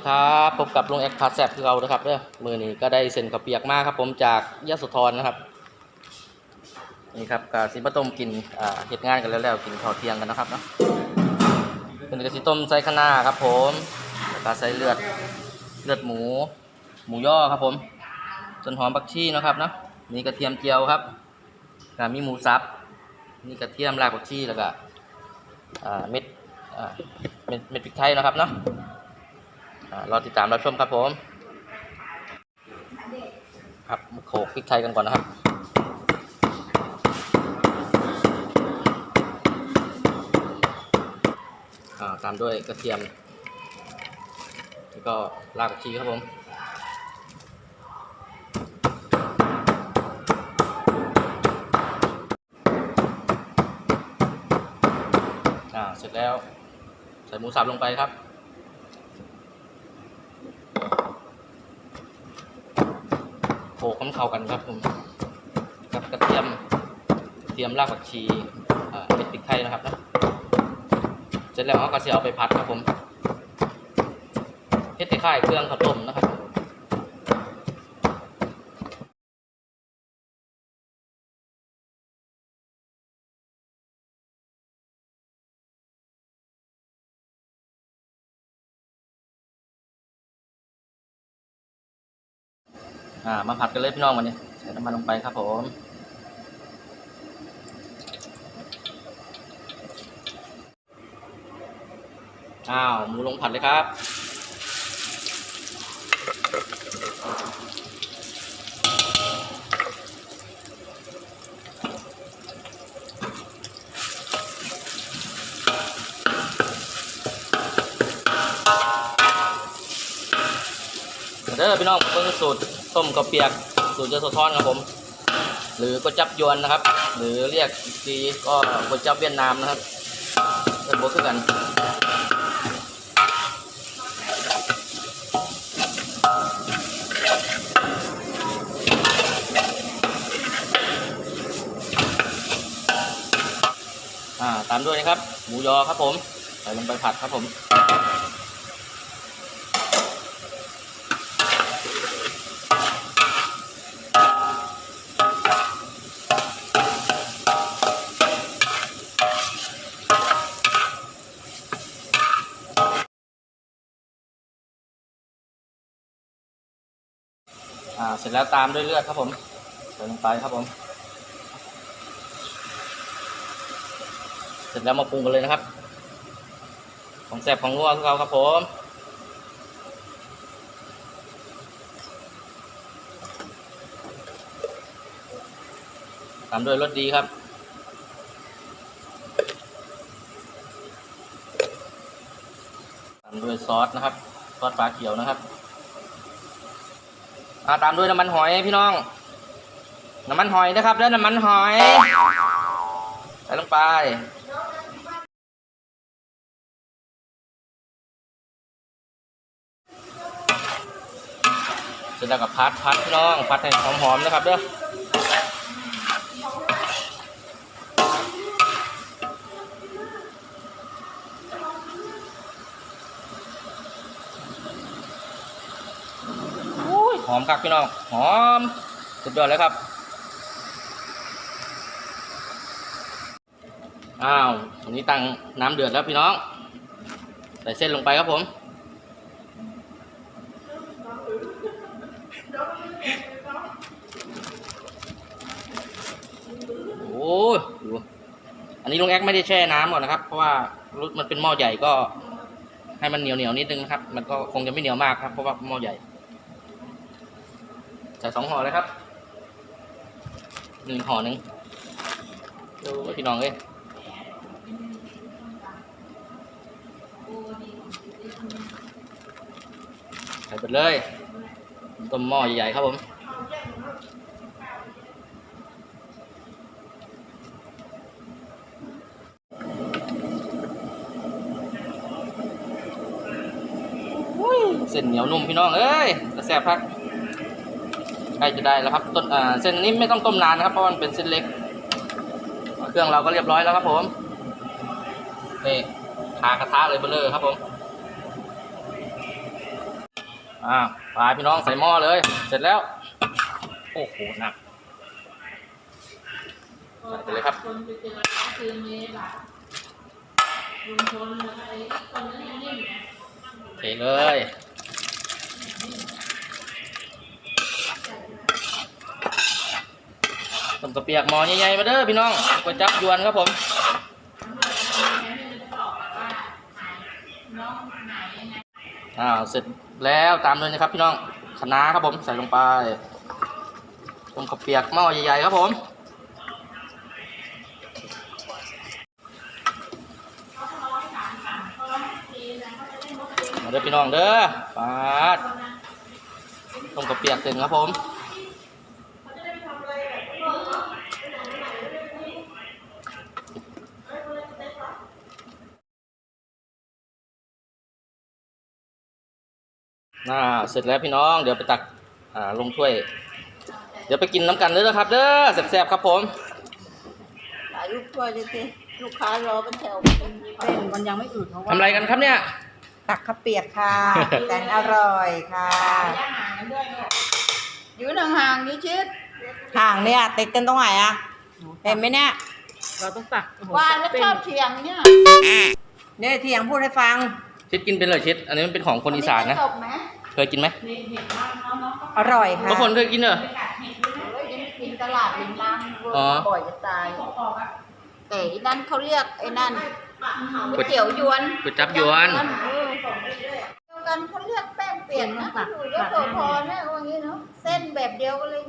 ดีครับพบกับลุงแอคพาแซบคือเรานะครับเด้อมือนี้ก็ได้เซ็นข้าเปียกมากครับ ผมจากยะโสธรนะครับนี่ครับกาสิบต้มกินอ่าเหตุงานกันแล้วแล้วกินข้าวเที่ยงกันนะครับเนาะเป็นกระสิต้มใส่ข้าวหน้าครับ ผมแล้วก็ใส่เลือดเลือดหมู หมูย่อครับผมต้นหอมบักชีนะครับเนาะมีกระเทียมเจียวครับแล้วมีหมูสับมีกระเทียมรากบักชีแล้วก็อ่าเม็ดอ่าเม็ดเม็ดพริกไทยนะครับเนาะ อ่ารอติดตามรับชมครับผมครับโขลกพริกไทยกันก่อนนะครับตามด้วยกระเทียม แล้วก็รากผักชีครับผมเสร็จแล้ว ใส่หมูสับลงไปครับ โขลกมันเข้ากันครับผมกับกระเทียมกระเทียมรากผักชีเม็ดพริกไทยนะครับนะเสร็จแล้วเราก็จะเอาไปพัดครับผมเฮ็ดคล้ายเครื่องข้าวต้มนะครับ อ่ามาผัดกันเลยพี่น้องวันนี้ใส่น้ำมันลงไปครับผมอ้าวหมูลงผัดเลยครับเด้อพี่น้องเพิ่งสูตร ต้มกระเปียกสูตรเจโซทอนครับผม หรือก๋วยจับยวนนะครับ หรือเรียกอีกทีก็ก๋วยจับเวียดนามนะครับเป็นโบคือกันอ่าตามด้วยนะครับ หมูยอครับผม ใส่ลงไปผัดครับผม เสร็จแล้วตามด้วยเลือดครับผมใส่ลงไปครับผม เสร็จแล้วมาปรุงกันเลยนะครับ ของแซ่บของนัวของเราครับผมตามด้วยรสดีครับ ตามด้วยซอสนะครับ ซอสปลาเขียวนะครับ อ่าตามด้วยน้ำมันหอยพี่น้อง น้ำมันหอยนะครับแล้วน้ำมันหอยใส่ลงไปเสร็จแล้วกับพัดพัดพี่น้อง พัดให้หอมๆนะครับเด้อ อุ้ยหอมครับพี่น้องหอมสุดยอดเลยครับอ้าวอันนี้ตั้งน้ำเดือดแล้วพี่น้องใส่เส้นลงไปครับผมโอ้ยดูอันนี้ลุงแอ๊กไม่ได้แช่น้ำก่อนนะครับ เพราะว่ารุมันเป็นหม้อใหญ่ก็ให้มันเหนียวเหนียวนิดนึงนะครับ มันก็คงจะไม่เหนียวมากครับ เพราะว่าหม้อใหญ่ ใส่สองห่อเลยครับหนึ่งห่อหนึ่งดูพี่น้องเอ้ยใส่ไปเลยต้มหม้อใหญ่ๆครับผมเส้นเหนียวนุ่มพี่น้องเอ้ยแซ่บพัก ใกล้จะได้แล้วครับต้นอ่าเส้นนี้ไม่ต้องต้มนานนะครับเพราะมันเป็นเส้นเล็ก เครื่องเราก็เรียบร้อยแล้วครับผมนี่ทากระทะเลยเบลเลอร์ครับผมอ่าปลาพี่น้องใส่หม้อเลย เสร็จแล้ว โอ้โหหนักใส่ไปเลยครับคนไปเจอคืนนี้ล่ะลุงพลแล้วก็ไอ้คนนั้นนิ่มๆเนี่ย เทเลย ต้มกระเปียกหม้อใหญ่ๆมาเด้อพี่น้องก๋วยจับยวนครับผมอ่าเสร็จแล้วตามเลยนะครับ พี่น้องคะน้าครับผมใส่ลงไปต้มกระเปียกหม้อใหญ่ๆครับผมมาเด้อพี่น้องเด้อปาดต้มกระเปียกเสร็จครับผม น่าเสร็จแล้วพี่น้อง เดี๋ยวไปตักอ่าลงถ้วย เดี๋ยวไปกินน้ำกันเด้อนะครับ เด้อแซ่บๆครับผมถ่ายรูปถ้วยเลยสิลูกค้ารอเป็นแถวเส้นมันยังไม่อืดเพราะว่าทำอะไรกันครับเนี่ย ตักข้าวเปียกค่ะ แสนอร่อยค่ะย่างหางกันด้วยลูกอยู่ห่างๆนี่ชิดห่างเนี่ยติดกันตรงไหนอะเห็นไหมเนี่ยเราต้องตักโอ้โหว่าแล้วเส้นชอบเถียงเนี่ยเนี่ยเถียงพูดให้ฟัง ชิดกินเป็นเลยชิด อันนี้มันเป็นของคนอีสานนะ จบไหม เคยกินไหมนี่เห็นว่าน้องๆก็อร่อยค่ะบางคนเคยกินเหรอไปกัดเห็ดด้วยนะเฮ้ยยังกินตลาดริมน้ำอ๋อบ่อยจะตายบอกออกอะแต่อีนั่นเขาเรียกไอ้นั่นก๋วยเตี๋ยวยวนก๋วยจับยวนเออเดียวกันเขาเรียกแป้งเปลี่ยนนะอยู่ยโสธรนะว่างี้เนาะเส้นแบบเดียวกันเลย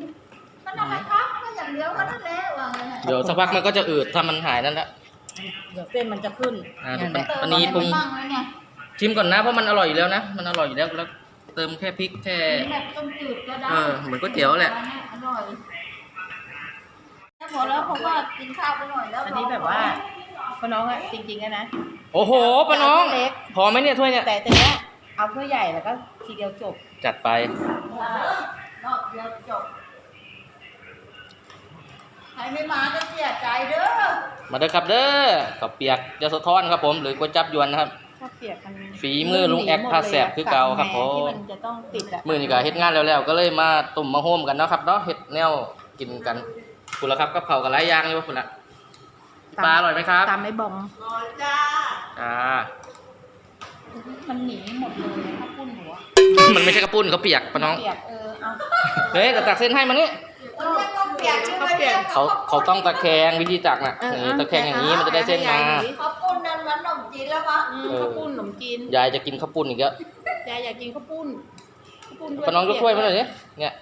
ก็นั่นแหละครับก็อย่างเดียวก็นั่นแหละว่างั้นน่ะเดี๋ยวสักพักมันก็จะอืดถ้ามันหายนั่นแหละเดี๋ยวเส้นมันจะขึ้นอ่านั่นแหละอันนี้ปรุงบ้างแล้วเนี่ยชิมก่อนนะเพราะมันอร่อยอยู่แล้วนะมันอร่อยอยู่แล้วแล้ว เติมแค่พริกแค่ แบบต้มจืดก็ได้เออเหมือนก๋วยเตี๋ยวแหละ อร่อยแล้วพอแล้วเพราะว่ากินข้าวไปหน่อยแล้วอันนี้แบบว่าเพราะน้องอะจริงๆอะนะ โอ้โหป้าน้องพอไหมเนี่ยถ้วยเนี่ยแต่แต่เนี้ยเอาถ้วยใหญ่แล้วก็ทีเดียวจบจัดไป รอบเดียวจบใครไม่มาก็เสียใจเด้อ มาเด้อครับเด้อข้าวเปียกยาสะท้อนครับผม หรือก๋วยจับยวนนะครับ ข้าวเปียกมันฝีมือลุงแอคพาแสบคือเก่าครับผมที่มันจะต้องติดอะมื้อนี้ก็เฮ็ดงานแล้วๆก็เลยมาตุ่มมาโฮมกันเนาะครับเนาะเฮ็ดแนวกินกันคุณละครับกับเผาวกับหลายอย่างอยู่คุณละปลาอร่อยไหมครับตามไม่บอมรอจ้าจ้ามันหนีหมดเลยข้าวปุ้นหัวมันไม่ใช่กระปุ้นเขาวเปียกป้าน้องเปียกเออเอาเฮ้ยแต่ตักเส้นให้มานี่เขาเรียกข้าวเปียกชื่อไม่เรียกเขาเขาต้องตะแคงวิธีตักน่ะนี่ตะแคงอย่างนี้มันจะได้เส้นมาข้า แล้วปะอืมข้าวปุ้นขนมจีนยายจะกินข้าวปุ้นอีกแล้วยายอยากกินข้าวปุ้นข้าวปุ้นด้วยป้าน้องยกถ้วยมาหน่อยดิเนี่ย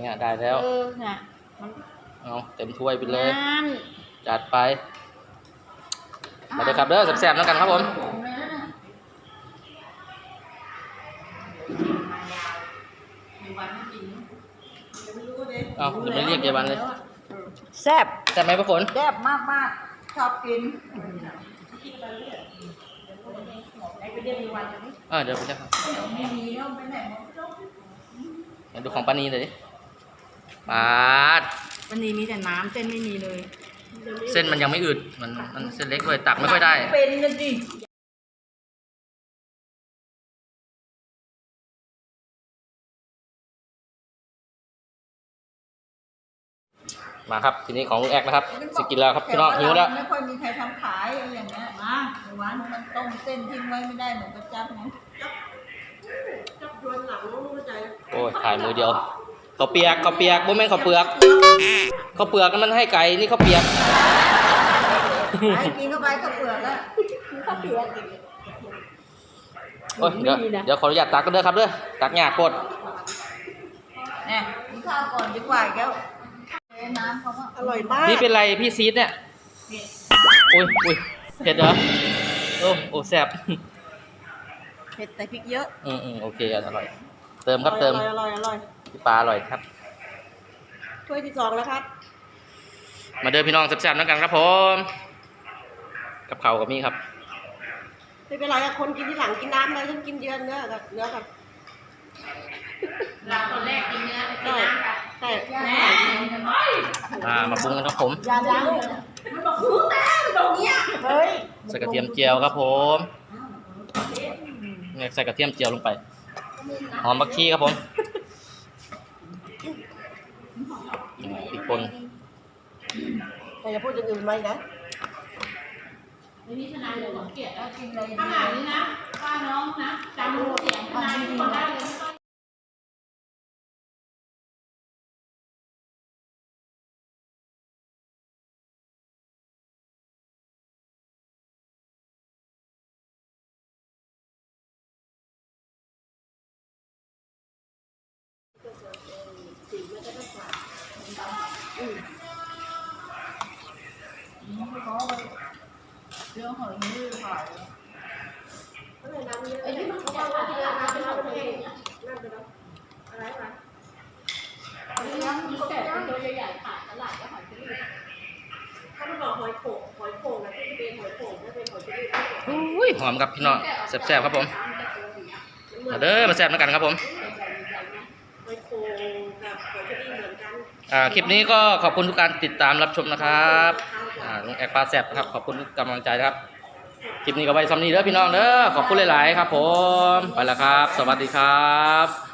เนี่ยได้แล้วเออน่ะมันเอาเต็มถ้วยไปเลย นั่นจัดไป มาเด้อครับเด้อแซ่บๆแล้วกันครับผม เอาเดี๋ยวไปเรียกยายบันเลย แซ่บแซ่บไหมป้าฝนแซ่บมากมากๆชอบกิน เออเดี๋ยวไปเรียกครับไม่มีแล้วไปไหนหมดเดี๋ยวดูของปานีเลยดิปาดวันนี้มีแต่น้ำเส้นไม่มีเลย เส้นมันยังไม่อืดมันมันเส้นเล็กด้วยตักไม่ค่อยได้ เป็นกันดิ มาครับ ทีนี้ของลุงแอกนะครับสิกินแล้วครับพี่น้องหิวแล้วไม่ค่อยมีใครทำขายอะไรอย่างเงี้ยมาในวันมันต้มเส้นทิ้งไว้ไม่ได้เหมือนกระจับไงโอ้ยถ่ายมือเดียวข้าวเปียกข้าวเปียกบ่แม่นข้าวเปลือกข้าวเปลือกนั่นมันให้ไก่นี่ข้าวเปียกไอ้กินเข้าไปก็เปลือกแล้วข้าวเปลือกโอ้ยเดี๋ยวเดี๋ยวขออนุญาตตักก็เด้อครับเด้อตักหยาโคตรเนี่ยกินข้าวก่อนดีกว่าแก้วเอ้ยน้ำเขาว่า อร่อยมากนี่เป็นไรพี่ซีดเนี่ยโอ้ยอุ้ยเผ็ดเหรอโอ้โอ้แซ่บเผ็ดแต่พริกเยอะ อืมอืมโอเคอร่อย เติมครับเติม อร่อยอร่อยปลาอร่อยครับ ถ้วยที่สองแล้วครับ มาเดินพี่น้องแซ่บๆแล้วกันครับผม กับเขาวกับมีครับไม่เป็นไรอะคนกินที่หลังกินน้ำเลยฉันกินเยอะเนื้อกับเนื้อกับเราตอนแรกกินเนื้อใช่ใช่ แม่อ่ามาปรุงกันครับผม ยาล้างเฮ้ยใส่กระเทียมเจียวครับผมเนี่ยใส่กระเทียมเจียวลงไปเหอมบักชีครับผมอีกคนแต่อย่าพูดอย่างอื่นไหมนะไม่มีทนายเลยหวังเกียรติแล้วจริงเลยขนาดนี้นะว่าน้องนะจำเสียงทนายทุกคนได้เลย ไม่ต้องเรื่องหอยมือหอยไอ้ที่มันเขาว่าที่ราคาเป็นเราเองนั่นไปแล้วอะไรวะเรื่องมีแต่ตัวใหญ่ๆขายตลาดก็หอยเชอรี่ถ้ามันบอกหอยโขงหอยโขงนะที่เป็นหอยโขงถ้าเป็นหอยเชอรี่ก็อุ้ยหอมครับพี่น้องแซ่บๆครับผมมาเด้อมาแซ่บแล้วกันครับผม หอยโขงกับหอยเชอรี่เหมือนกัน อ่า คลิปนี้ก็ขอบคุณทุกการติดตามรับชมนะครับอ่าลุงแอกปลาแซบนะครับ ขอบคุณทุกกำลังใจนะครับ คลิปนี้ก็ไว้ซ้ำนี้เด้อพี่น้องเด้อขอบคุณหลาย ๆ ครับผม ไปแล้วครับ สวัสดีครับ